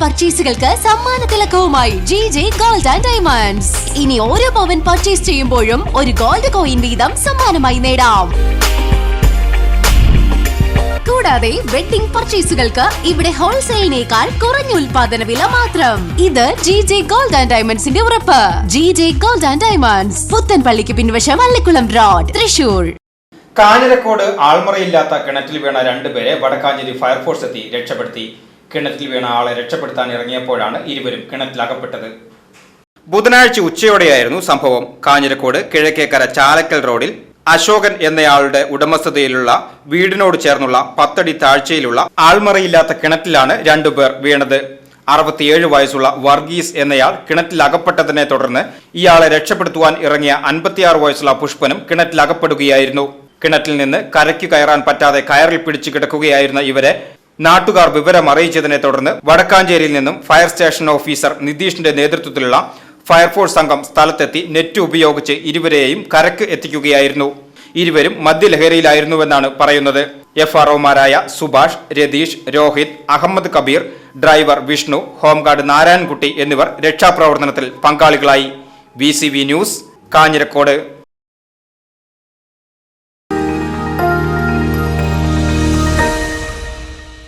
പർച്ചേസുകൾക്ക് സമ്മാന തിലക്കവുമായി G J gold and diamonds ഇനി ഓരോ പവൻ പർച്ചേസ് ചെയ്യുമ്പോഴും ഒരു ഗോൾഡ് കോയിൻ വീതം സമ്മാനമായി നേടാം. കൂടാതെ വെഡിംഗ് പർച്ചേസുകൾക്ക് ഇവിടെ ഹോൾസെയിലിനേക്കാൾ കുറഞ്ഞ ഉൽപാദന വില മാത്രം. ഇത് ജി ജെ ഗോൾഡ് ആൻഡ് ഡയമണ്ട്സിന്റെ ഉറപ്പ്. G J gold and diamonds പുത്തൻപള്ളിക്ക് പിൻവശം അള്ളിക്കുളം റോഡ് തൃശൂർ. കാഞ്ഞിരക്കോട് ആൾമറയില്ലാത്ത കിണറ്റിൽ വീണ രണ്ടുപേരെ വടക്കാഞ്ചേരി ഫയർഫോഴ്സ് എത്തി രക്ഷപ്പെടുത്തി. കിണറ്റിൽ വീണ ആളെ രക്ഷപ്പെടുത്താൻ ഇറങ്ങിയപ്പോഴാണ് ഇരുവരും കിണറ്റിലകപ്പെട്ടത്. ബുധനാഴ്ച ഉച്ചയോടെയായിരുന്നു സംഭവം. കാഞ്ഞിരക്കോട് കിഴക്കേക്കര ചാലക്കൽ റോഡിൽ അശോകൻ എന്നയാളുടെ ഉടമസ്ഥതയിലുള്ള വീടിനോട് ചേർന്നുള്ള പത്തടി താഴ്ചയിലുള്ള ആൾമറയില്ലാത്ത കിണറ്റിലാണ് രണ്ടുപേർ വീണത്. അറുപത്തിയേഴ് വയസ്സുള്ള വർഗീസ് എന്നയാൾ കിണറ്റിലകപ്പെട്ടതിനെ തുടർന്ന് ഇയാളെ രക്ഷപ്പെടുത്തുവാൻ ഇറങ്ങിയ അൻപത്തിയാറ് വയസ്സുള്ള പുഷ്പനും കിണറ്റിലകപ്പെടുകയായിരുന്നു. കിണറ്റിൽ നിന്ന് കരയ്ക്ക് കയറാൻ പറ്റാതെ കയറിൽ പിടിച്ചു കിടക്കുകയായിരുന്ന ഇവരെ നാട്ടുകാർ വിവരം അറിയിച്ചതിനെ തുടർന്ന് വടക്കാഞ്ചേരിയിൽ നിന്നും ഫയർ സ്റ്റേഷൻ ഓഫീസർ നിതീഷിന്റെ നേതൃത്വത്തിലുള്ള ഫയർഫോഴ്സ് സംഘം സ്ഥലത്തെത്തി നെറ്റ് ഉപയോഗിച്ച് ഇരുവരെയും കരക്ക് എത്തിക്കുകയായിരുന്നു. ഇരുവരും മദ്യലഹരിയിലായിരുന്നുവെന്നാണ് പറയുന്നത്. F ആർഒമാരായ Subhash Ratheesh Rohit Ahammed Kabeer driver Vishnu home guard Narayankutty എന്നിവർ രക്ഷാപ്രവർത്തനത്തിൽ പങ്കാളികളായി. V news Kanjirakode.